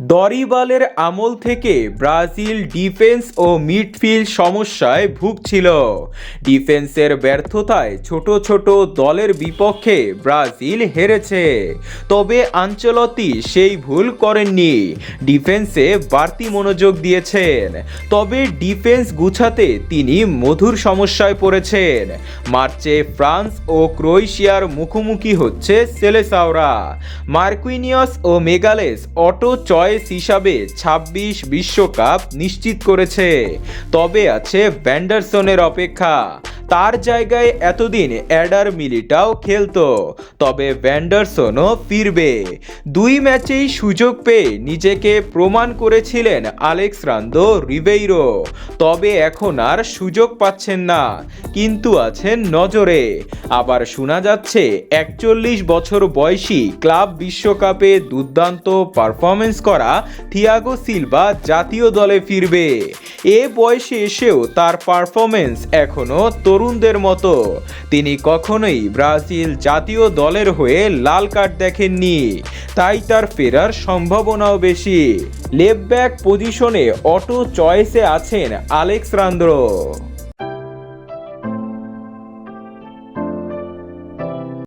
দরিবালের আমল থেকে Brazil defence ও midfield সমস্যায় ভুগছিল। ডিফেন্সের ব্যর্থতায় ছোট ছোট দলের বিপক্ষে ব্রাজিল হেরেছে। তবে আঞ্চলতি সেই ভুল করেননি। ডিফেন্সে বাড়তি মনোযোগ দিয়েছেন। তবে ডিফেন্স গুছাতে তিনি মধুর সমস্যায় পড়েছেন। মার্চে ফ্রান্স ও ক্রোয়েশিয়ার মুখোমুখি হচ্ছে সেলেসাওরা। মার্কুইনিয়াস ও মেগালেস অটো চয়েস হিসাবে ২৬ বিশ্বকাপ নিশ্চিত করেছে। তবে আছে ব্যান্ডারসনের অপেক্ষা। তার জায়গায় এতদিন অ্যাডার মিলিটাও খেলতো, তবে ভ্যান্ডারসনও ফিরবে। দুই ম্যাচেই সুযোগ পেয়ে নিজেকে প্রমাণ করেছিলেন আলেক্স রান্দো রিবেইরো তবে এখন আর সুযোগ পাচ্ছেন না, কিন্তু আছেন নজরে। আবার শোনা যাচ্ছে, একচল্লিশ বছর বয়সী ক্লাব বিশ্বকাপে দুর্দান্ত পারফরমেন্স করা থিয়াগো সিলভা জাতীয় দলে ফিরবে। এ বয়সে এসেও তার পারফরমেন্স এখনও তরুণদের মতো। তিনি কখনোই ব্রাজিল জাতীয় দলের হয়ে লাল কার্ড দেখেননি। তাই তার ফেরার সম্ভাবনাও বেশি। লেফট ব্যাক পজিশনে অটো চয়েসে আছেন আলেক্স রান্দ্র